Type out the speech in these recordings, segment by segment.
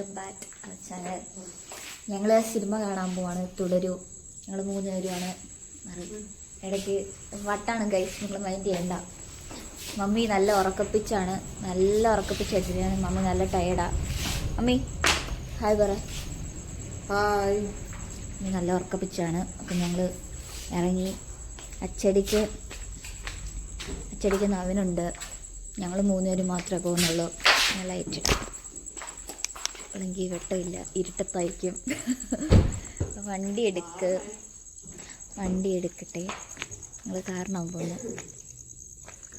Welcome back channel ഞങ്ങൾ cinema കാണാൻ പോവാണ്. തുടരൂ. ഞങ്ങൾ മൂന്ന് പേരുമാണ്. ഇടയ്ക്ക് വട്ടാണ് ഗൈസ് നിങ്ങൾ മൈൻഡ് ചെയ്യണ്ട. മമ്മി നല്ല ഉറക്കപ്പിച്ചാണ്. നല്ല ഉറക്കപ്പിച്ച് വെച്ചിട്ടാണ് മമ്മി നല്ല ടയർഡാ മമ്മി ഹായ് പറ. ഹായ് മമ്മി നല്ല ഉറക്കപ്പിച്ചാണ്. അപ്പം ഞങ്ങൾ ഇറങ്ങി. അച്ചടിക്ക് അച്ചടിക്ക് നവനുണ്ട്. ഞങ്ങൾ മൂന്നുപേരും മാത്രമേ പോകുന്നുള്ളൂ നല്ല ലൈറ്റ് അല്ലെങ്കിൽ വെട്ടമില്ല ഇരുട്ടത്തായിരിക്കും. വണ്ടി എടുക്ക്. വണ്ടി എടുക്കട്ടെ. ഞങ്ങൾ കാരണം പോകുന്നു.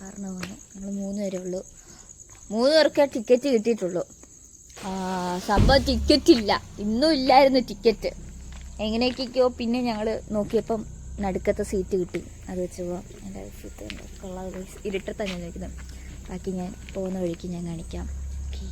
കാരണം പോകുന്നു. ഞങ്ങൾ മൂന്ന് പേരേ ഉള്ളൂ. മൂന്ന് പേർക്കേ ടിക്കറ്റ് കിട്ടിയിട്ടുള്ളൂ. സംഭവം ടിക്കറ്റ് ഇല്ല. ഇന്നും ഇല്ലായിരുന്നു ടിക്കറ്റ്. എങ്ങനെയൊക്കെയോ പിന്നെ ഞങ്ങൾ നോക്കിയപ്പം നടുക്കത്തെ സീറ്റ് കിട്ടി. അത് വെച്ച് പോവാം എന്റെ സീറ്റ്? കണ്ടോ കൊള്ളാം. guys. ഇരുട്ടത്താണ് ഞാൻ നോക്കുന്നത്. ബാക്കി ഞാൻ പോകുന്ന വഴിക്ക് ഞാൻ കാണിക്കാം. ഓക്കെ.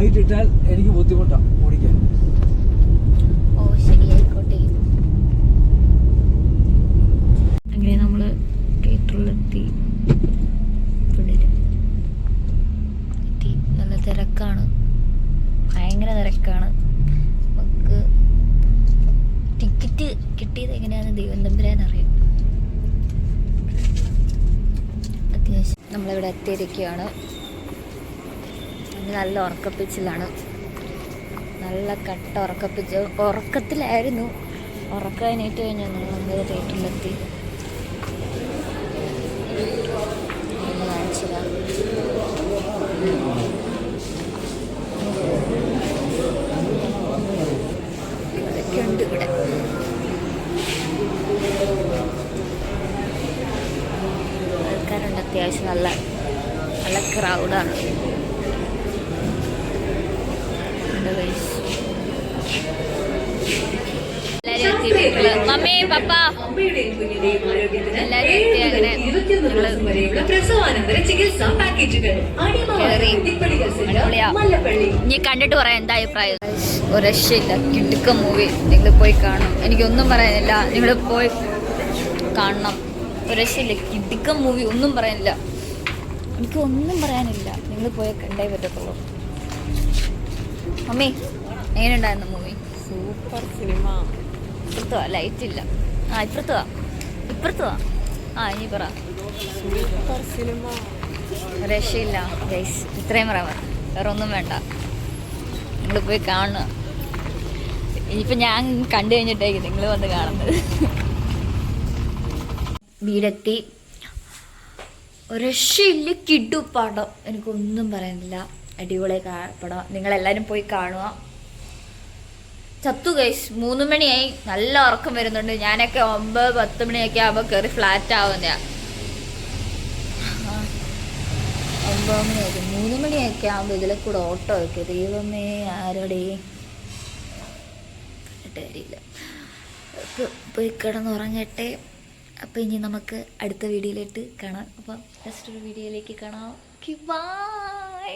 ലൈറ്റ് ഇട്ടാൽ എനിക്ക് ബുദ്ധിമുട്ടാണ് ഓടിക്കാൻ. ഓ ശരി ആയിക്കോട്ടെ അങ്ങനെ നമ്മൾ തിയേറ്ററിലെത്തി തുടരും എത്തി. നല്ല തിരക്കാണ്. ഭയങ്കര തിരക്കാണ്. നമുക്ക് ടിക്കറ്റ് കിട്ടിയത് എങ്ങനെയാണെന്ന് ദൈവം തമ്പുരാൻ അറിയാം അത്യാവശ്യം നമ്മളിവിടെ എത്തിയിരിക്കുകയാണ്. ഇന്ന് നല്ല ഉറക്കപ്പിച്ചിലാണ്. നല്ല കട്ട ഉറക്കപ്പിച്ച്. ഉറക്കത്തിലായിരുന്നു. ഉറക്കാനായിട്ട് നമ്മൾ ഒന്ന് കാണിച്ചുതരാം. ഇതൊക്കെ ഉണ്ട് ഇവിടെ. ആൾക്കാരുണ്ട്. അത്യാവശ്യം നല്ല നല്ല ക്രൗഡാണ് കേറി. അടിപൊളിയാ. മല്ലപ്പള്ളി. ഇനി കണ്ടിട്ട് പറയാം എന്താ അഭിപ്രായം. ഒരു രക്ഷയില്ല. കിടുക്ക മൂവി നിങ്ങൾ പോയി കാണണം. എനിക്കൊന്നും പറയാനില്ല. നിങ്ങൾ പോയി കാണണം. ഒരു രക്ഷയില്ല. കിടുക്ക മൂവി ഒന്നും പറയാനില്ല. എനിക്ക് ഒന്നും പറയാനില്ല. നിങ്ങൾ പോയി കണ്ടേ പറ്റത്തുള്ളൂ. മമ്മി എങ്ങനെയുണ്ടായിരുന്നു മൂവി സൂപ്പർ സിനിമ ഇപ്പുറത്തുവാ ലൈറ്റ് ഇല്ല. ആ ഇപ്പുറത്ത് വാ ഇപ്പുറത്ത് വാ ആ ഇനി പറ. സൂപ്പർ സിനിമ രക്ഷയില്ല ഗൈസ് ഇത്രയും പറയാൻ പറ. വേറെ ഒന്നും വേണ്ട. നിങ്ങൾ പോയി കാണുക. ഇനിയിപ്പോൾ ഞാൻ കണ്ടു കഴിഞ്ഞിട്ടേക്ക് നിങ്ങൾ വന്ന് കാണുന്നത്. വീടെത്തി ഒരു രക്ഷയില്ല കിഡു പടം. എനിക്കൊന്നും പറയാനില്ല. അടിപൊളി പടം നിങ്ങളെല്ലാവരും പോയി കാണുക. ചത്തു ഗൈസ് മൂന്ന് മണിയായി. നല്ല ഉറക്കം വരുന്നുണ്ട്. ഞാനൊക്കെ ഒമ്പത് പത്ത് മണിയൊക്കെ ആകുമ്പോൾ കയറി ഫ്ലാറ്റ് ആവുന്ന ഒമ്പത് മണിയൊക്കെ മൂന്ന് മണിയൊക്കെ ആകുമ്പോൾ ഇതിലെ കൂടെ ഓട്ടോ ഒക്കെ. ദൈവമേ ആരോടെ? കാര്യമില്ല. പോയി കിടന്നുറങ്ങട്ടെ അപ്പോൾ ഇനി നമുക്ക് അടുത്ത വീഡിയോയിലേക്ക് കാണാം. അപ്പം നെക്സ്റ്റ് ഒരു വീഡിയോയിലേക്ക് കാണാം. ബൈ